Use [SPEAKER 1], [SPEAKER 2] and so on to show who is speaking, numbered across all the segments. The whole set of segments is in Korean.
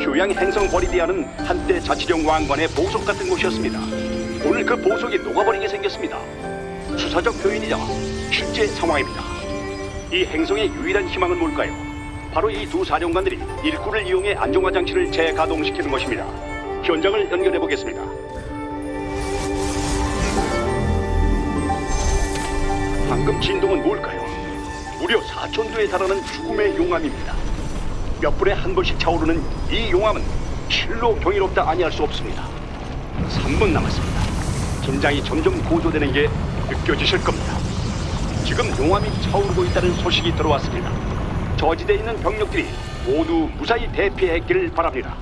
[SPEAKER 1] 휴양 행성 버리디아는 한때 자치령 왕관의 보석 같은 곳이었습니다. 오늘 그 보석이 녹아버리게 생겼습니다. 수사적 표현이자 실제 상황입니다. 이 행성의 유일한 희망은 뭘까요? 바로 이 두 사령관들이 일꾼을 이용해 안정화 장치를 재가동시키는 것입니다. 현장을 연결해 보겠습니다. 방금 진동은 뭘까요? 무려 4천도에 달하는 죽음의 용암입니다. 몇 분에 한 번씩 차오르는 이 용암은 실로 경이롭다 아니할 수 없습니다. 3분 남았습니다. 긴장이 점점 고조되는 게 느껴지실 겁니다. 지금 용암이 차오르고 있다는 소식이 들어왔습니다. 저지대에 있는 병력들이 모두 무사히 대피했기를 바랍니다.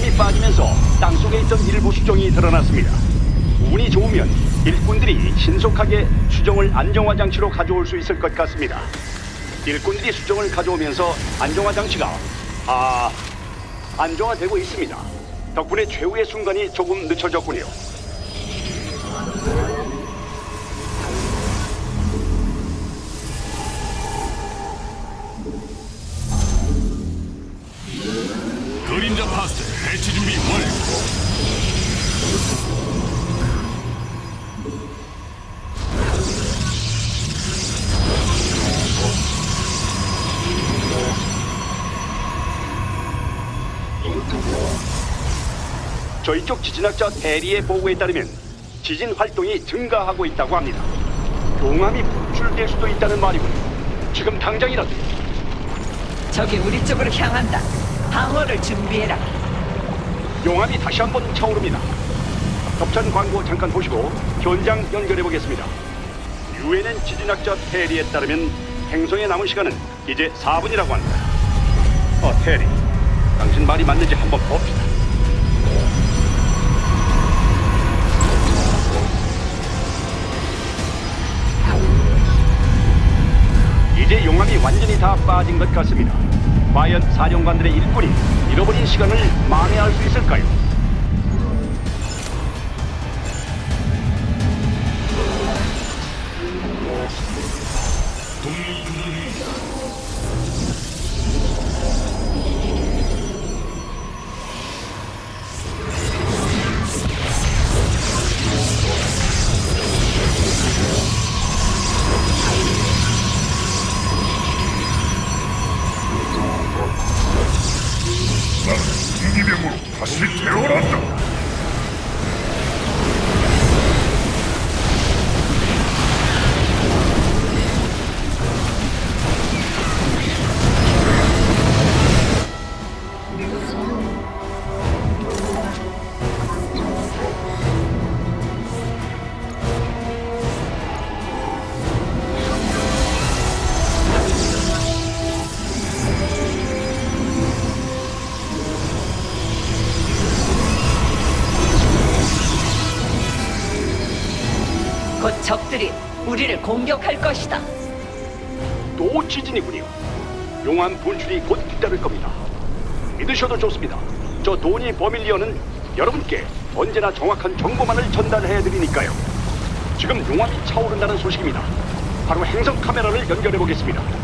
[SPEAKER 1] 용암이 빠지면서 땅속에 있던 일부 수정이 드러났습니다. 운이 좋으면 일꾼들이 신속하게 수정을 안정화 장치로 가져올 수 있을 것 같습니다. 일꾼들이 수정을 가져오면서 안정화 장치가 아 안정화되고 있습니다. 덕분에 최후의 순간이 조금 늦춰졌군요.
[SPEAKER 2] 파스트 배치 준비 완료.
[SPEAKER 1] 저희 쪽 지진학자 대리의 보고에 따르면 지진 활동이 증가하고 있다고 합니다. 용암이 분출될 수도 있다는 말이군요. 지금 당장이라도
[SPEAKER 3] 적이 우리 쪽으로 향한다. 방어를 준비해라.
[SPEAKER 1] 용암이 다시 한번 차오릅니다. 협찬 광고 잠깐 보시고 현장 연결해 보겠습니다. 유엔엔 지진학자 테리에 따르면 행성에 남은 시간은 이제 4분이라고 합니다. 어, 테리. 당신 말이 맞는지 한번 봅시다. 이제 용암이 완전히 다 빠진 것 같습니다. 과연 사령관들의 일꾼이 잃어버린 시간을 만회할 수 있을까요?
[SPEAKER 3] 공격할 것이다.
[SPEAKER 1] 또 지진이군요. 용암 분출이 곧 뒤따를 겁니다. 믿으셔도 좋습니다. 저 도니 버밀리언은 여러분께 언제나 정확한 정보만을 전달해 드리니까요. 지금 용암이 차오른다는 소식입니다. 바로 행성 카메라를 연결해 보겠습니다.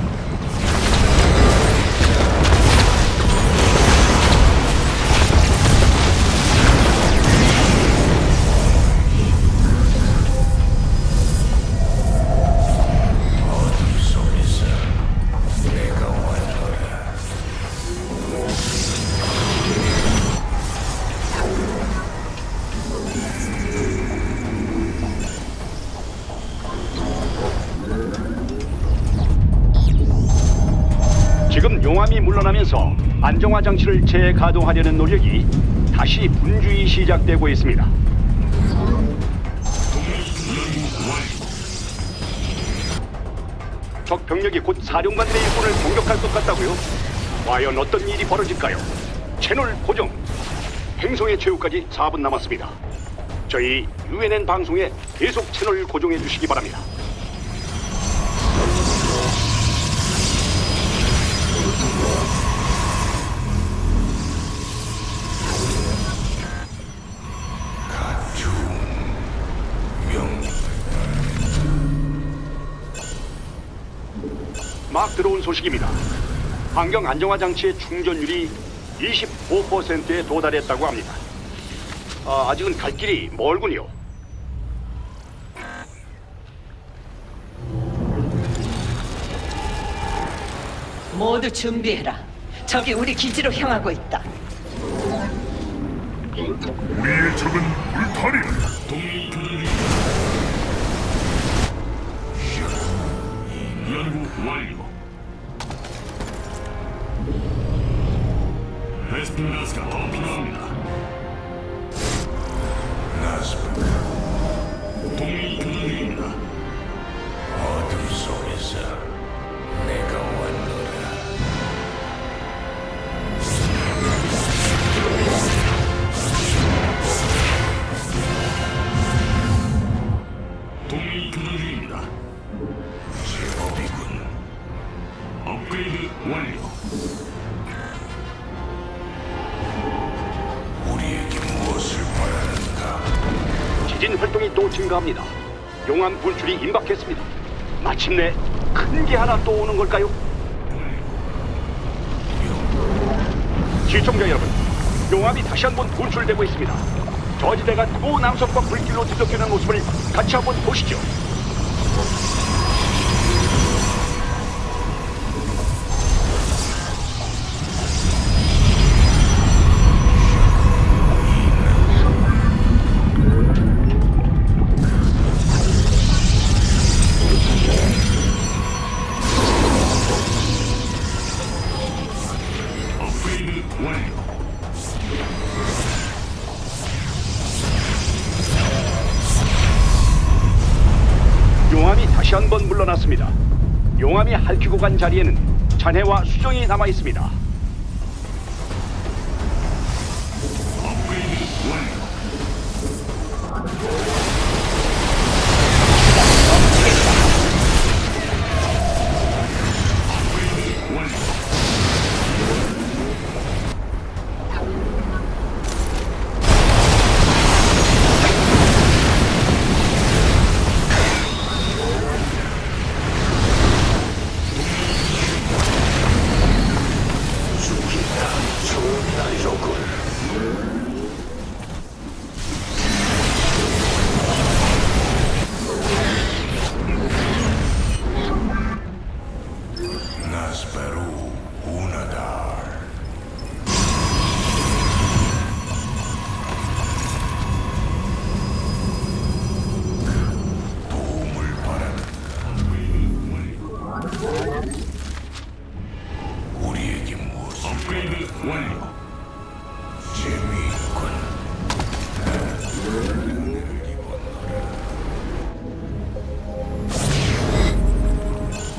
[SPEAKER 1] 용암이 물러나면서 안정화 장치를 재가동하려는 노력이 다시 분주히 시작되고 있습니다. 적 병력이 곧 사령관들의 일꾼을 공격할 것 같다고요? 과연 어떤 일이 벌어질까요? 채널 고정. 행성의 최후까지 4분 남았습니다. 저희 UNN 방송에 계속 채널 고정해 주시기 바랍니다. 들어온 소식입니다. 환경 안정화 장치의 충전율이 25%에 도달했다고 합니다. 아, 아직은 갈 길이 멀군요.
[SPEAKER 3] 모두 준비해라. 적이 우리 기지로 향하고 있다.
[SPEAKER 2] 우리의 적은 울타리야. 연구 완료. 베스핀가스가 더 필요합니다. 동맹이 교전 중입니다.
[SPEAKER 1] 증가합니다. 용암 분출이 임박했습니다. 마침내 큰 게 하나 또 오는 걸까요? 시청자 여러분, 용암이 다시 한번 분출되고 있습니다. 저지대가 또 남성과 불길로 뒤덮이는 모습을 같이 한번 보시죠. 용암이 다시 한 번 물러났습니다. 용암이 핥히고 간 자리에는 잔해와 수정이 남아 있습니다.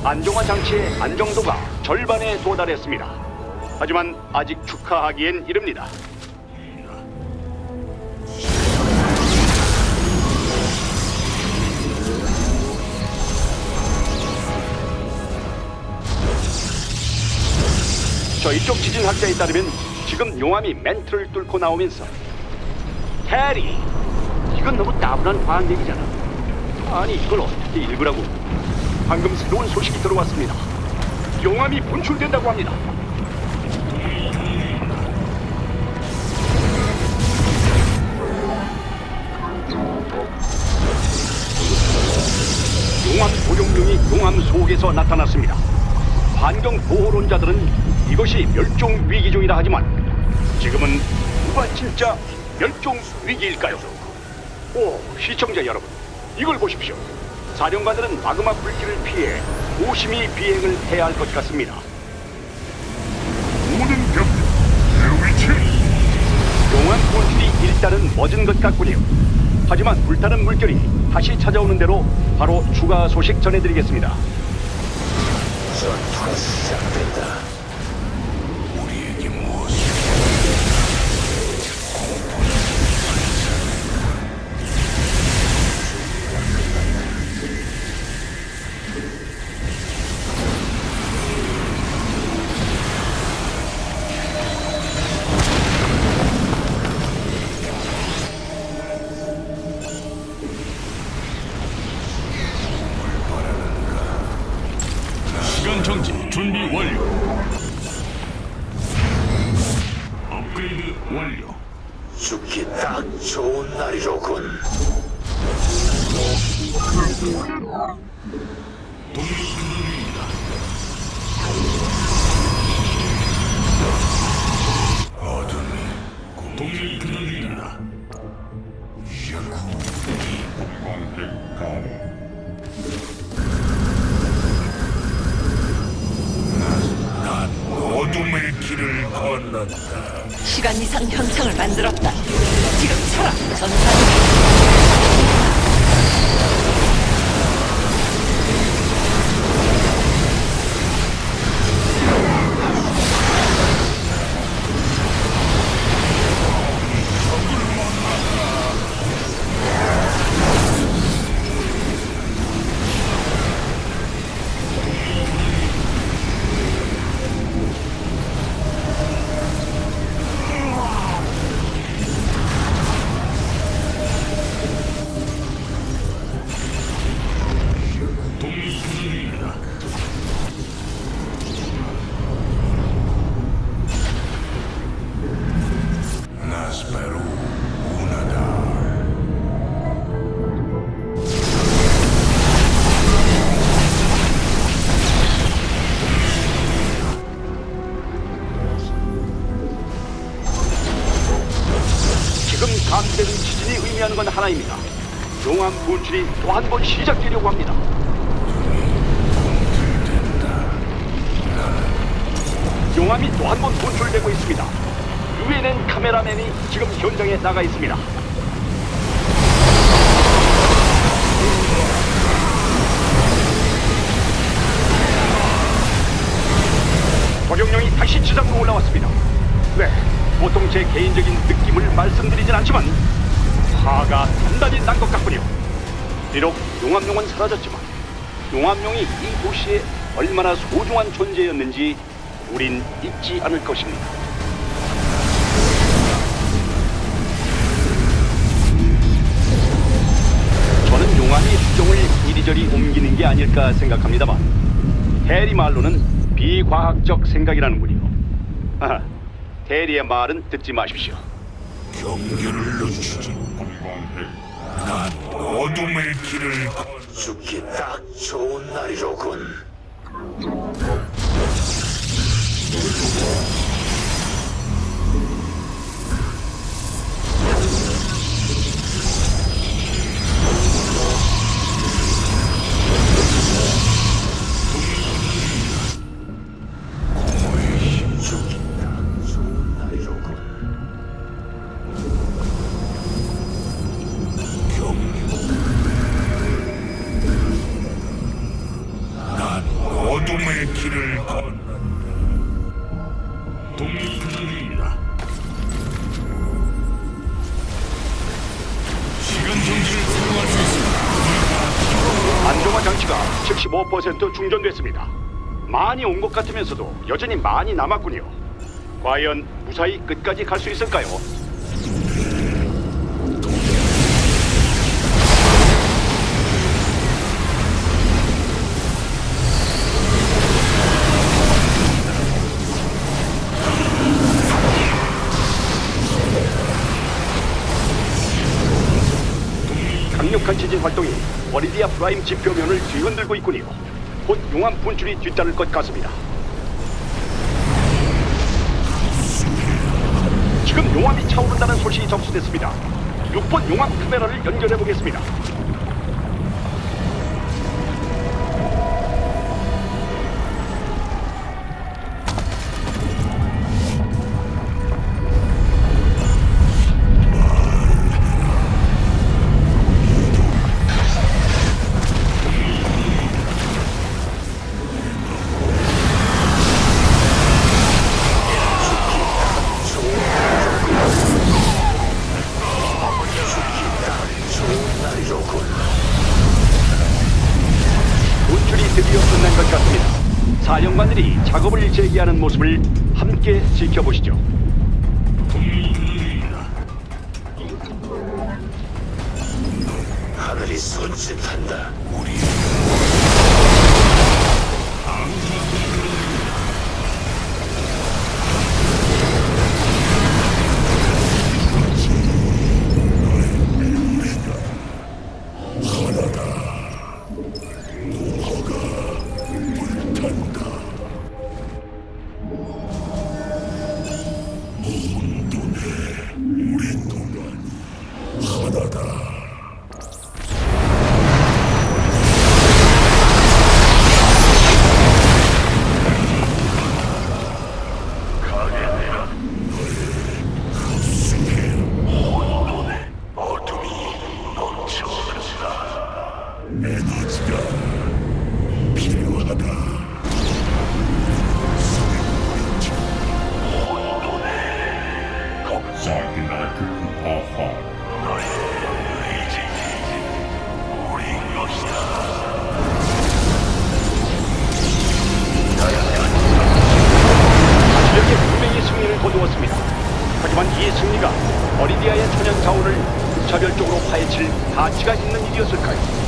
[SPEAKER 1] 안정화 장치의 안정도가 절반에 도달했습니다. 하지만 아직 축하하기엔 이릅니다. 저희 쪽 지진학자에 따르면 지금 용암이 멘트를 뚫고 나오면서 해리 이건 너무 따분한 과학 얘기잖아. 아니 이걸 어떻게 읽으라고? 방금 새로운 소식이 들어왔습니다. 용암이 분출된다고 합니다. 용암 오룡룡이 용암 속에서 나타났습니다. 환경 보호론자들은 이것이 멸종 위기 중이라 하지만 지금은 누가 진짜 멸종 위기일까요? 오, 시청자 여러분, 이걸 보십시오. 사령관들은 마그마 불길을 피해 조심히 비행을 해야 할 것 같습니다. 모든 병력 내 위치. 용암 불길이 일단은 멎은 것 같군요. 하지만 불타는 물결이 다시 찾아오는 대로 바로 추가 소식 전해드리겠습니다.
[SPEAKER 4] 전투가 시작된다.
[SPEAKER 2] 업그레이드 완료.
[SPEAKER 4] 죽기 딱 좋은 날이로군.
[SPEAKER 2] 동맹 교전입니다.
[SPEAKER 4] 어둠이
[SPEAKER 2] 동맹 교전입니다.
[SPEAKER 4] 난 어둠의 길을 건넌다.
[SPEAKER 3] 시간 이상 현상을 만들었다. 지금 차라
[SPEAKER 1] 용암이 또 한 번 분출되고 있습니다. 유엔엔 카메라맨이 지금 현장에 나가 있습니다. 적용령이 다시 지상으로 올라왔습니다. 네, 보통 제 개인적인 느낌을 말씀드리진 않지만 화가 단단히 난 것 같군요. 비록 용암용은 사라졌지만 용암용이 이 도시에 얼마나 소중한 존재였는지 우린 잊지 않을 것입니다. 저는 용암이 수종을 이리저리 옮기는 게 아닐까 생각합니다만 해리 말로는 비과학적 생각이라는군요. 아, 해리의 말은 듣지 마십시오.
[SPEAKER 4] 경계를 늦추지. 난 어둠의 길을 건 죽기 딱 좋은 날이로군.
[SPEAKER 1] Let's go. 장치가 75% 충전됐습니다. 많이 온 것 같으면서도 여전히 많이 남았군요. 과연 무사히 끝까지 갈 수 있을까요? 강력한 지진 활동이 버리디아 프라임 지표면을 뒤흔들고 있군요. 곧 용암 분출이 뒤따를 것 같습니다. 지금 용암이 차오른다는 소식이 접수됐습니다. 6번 용암 카메라를 연결해 보겠습니다. 작업을 재개하는 모습을 함께 지켜보시죠.
[SPEAKER 4] 하늘이 손짓한다. 우리
[SPEAKER 1] 승리가 어리디아의 천연 자원을 무차별적으로 파헤칠 가치가 있는 일이었을까요?